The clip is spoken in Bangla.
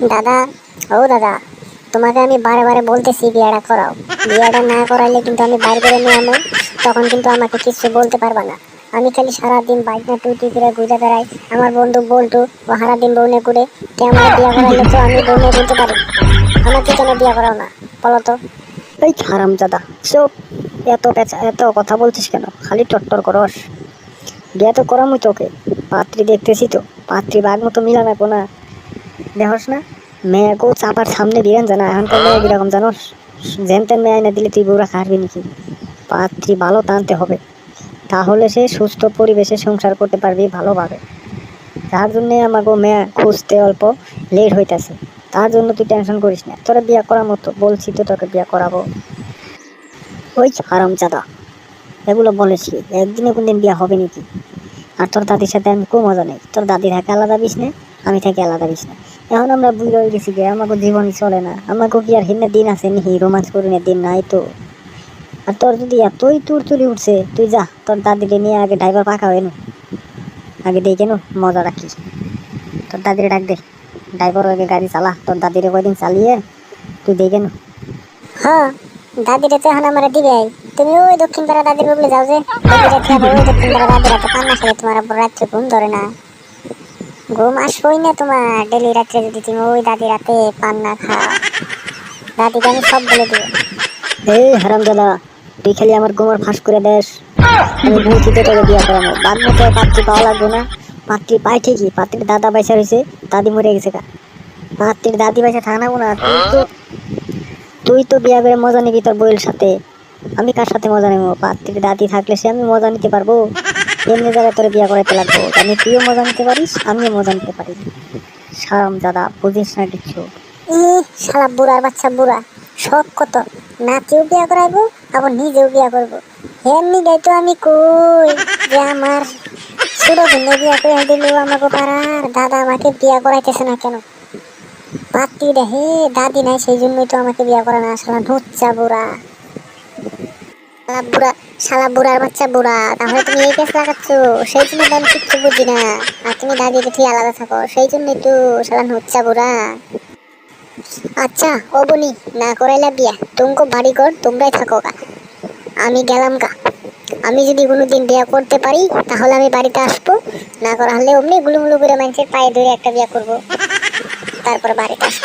দাদা, ও দাদা, তোমাকে আমি বারে বারে বলতেছি বিয়েটা করাও। বিয়েটা না করাইলে কিন্তু আমি বাইরে করে নিয়ে আমো তখন কিন্তু আমাকে কিছু বলতে পারবা না। আমি খালি সারাদিন বাইক না টুই করে ঘুরে বেড়াই, আমার বন্ধু বলটু ও সারাদিন বউনে ঘুরে তে আমার বিয়ে করাইলে তো আমি বউনে ঘুরতে পারি? আমাকে কেন বিয়ে করাও না? বলো তো। এই হারাম দাদা চুপ। এত পেঁচা, এত কথা বলছিস কেন? খালি টট্টর করস। বিয়ে তো করামই তোকে। পাত্রী দেখতেছি তো, পাত্রী বাঘ মতো মিলা রাখব না দেখস না? মেয়েকেও চাপার সামনে দিবেন জানা? এখনকার মেয়ে জানোস যেন তেন মেয়ে না দিলে তুই বউরা খারবি নাকি? পাত্রী ভালো টানতে হবে। তাহলে সে সুস্থ পরিবেশে সংসার করতে পারবি ভালোভাবে। যার জন্যে আমাকে মেয়ে খুঁজতে অল্প লেট হইতাছে। তার জন্য তুই টেনশন করিস না। তোরা বিয়া করার মতো বলছি তো তোকে বিয়া করাবো। ওই হারাম চাদা এগুলো বলিস কি? একদিনে কোনদিন বিয়া হবে নাকি? আর তোর দাদির সাথে আমি খুব মজা নেই। তোর দাদি থাকে আলাদা বিষ না আমি থাকি আলাদা বিষ না এখন আমরা বুঝে হয়ে গেছি যে আমাকে জীবনই চলে না। আমাকে কি আর হিনের দিন আছে নি রোমান্স করিনের দিন নাই তো। আর তোর যদি এতই তুর তুলি উঠছে, তুই যা, তোর দাদিকে নিয়ে আগে ড্রাইভার পাকা হয়ে আগে দেখে নু, মজা রাখি তোর দাদিরে ডাক দে। ড্রাইভার আগে গাড়ি চালা। তোর দাদিরে কয়দিন চালিয়ে তুই দেখে নু। হ্যাঁ দাদিরে তো এখন আমার দিবে তুমি ওই দক্ষিণ পাড়া দাদির বলে যাও যে। দক্ষিণ পাড়া দাদিরা খেলে তোমার রাত্রে ঘুম ধরে না। ঘুম আসবোই না তোমার। ডেলি রাত্রে যদি তুমি ওই দাদি রাতে পান্না খাও, দাদিকে আমি সব বলে দিব। এই হারাম দাদা তুই খালি আমার গোমর ফাঁস করে দেস। আমি বলছি তোকে বিয়া করানো বাদ মতো পাত্রী পাওয়া লাগবে না। পাত্রী পাই ঠিকই, পাত্রীর দাদা পয়সা রয়েছে, দাদি মরে গেছে কা পাত্রীর দাদি পয়সা থাকব না তুই তো তুই তো বিয়া করে মজা নিবি তোর বইয়ের সাথে। আমি কার সাথে মজা নেব? পাত্রীর দাদি থাকলে সে আমি মজা নিতে পারব। এমনি জায়গায় তোর বিয়া করাইতে লাগবো। আমি তুইও মজা নিতে পারিস, আমিও মজা নিতে পারি। সারাম দাদা, বুঝিস না কিছু? শালা বুড়ার বাচ্চা বুড়া, শখ কত? নাতিও বিয়া করাইবো, আবার নিজেও বিয়া করব। এমনি গাই আমি কই যে আমার ছোট বোনে বিয়া করে দিল আমাকে পাড়ার, দাদা আমাকে বিয়া করাইতেছে না কেন? পাত্তি হে, দাদি নাই সেই জন্যই তো আমাকে বিয়া করে না, শালা ঢুচ্চা বুড়া। বুড়া শালা বুড়ার বাচ্চা বুড়া, তাহলে তুমি এই কেস লাগাচ্ছ? সেই জন্য তো আমি কিচ্ছু বুঝি না। আর তুমি দাদি দেখি আলাদা থাকো, সেই জন্যই তো শালা ঢুচ্চা বুড়া। আচ্ছা ও বনি না করাইলা বিয়া। তুমকো বাড়ি কর তোমরাই থাকো গা। আমি গেলাম গা। আমি যদি কোনোদিন বিয়া করতে পারি, তাহলে আমি বাড়িতে আসব। না করা হলে অমনি গুলুমুলু করে মানুষের পায়ে ধরে একটা বিয়া করব। তারপর বাড়িতে আসব।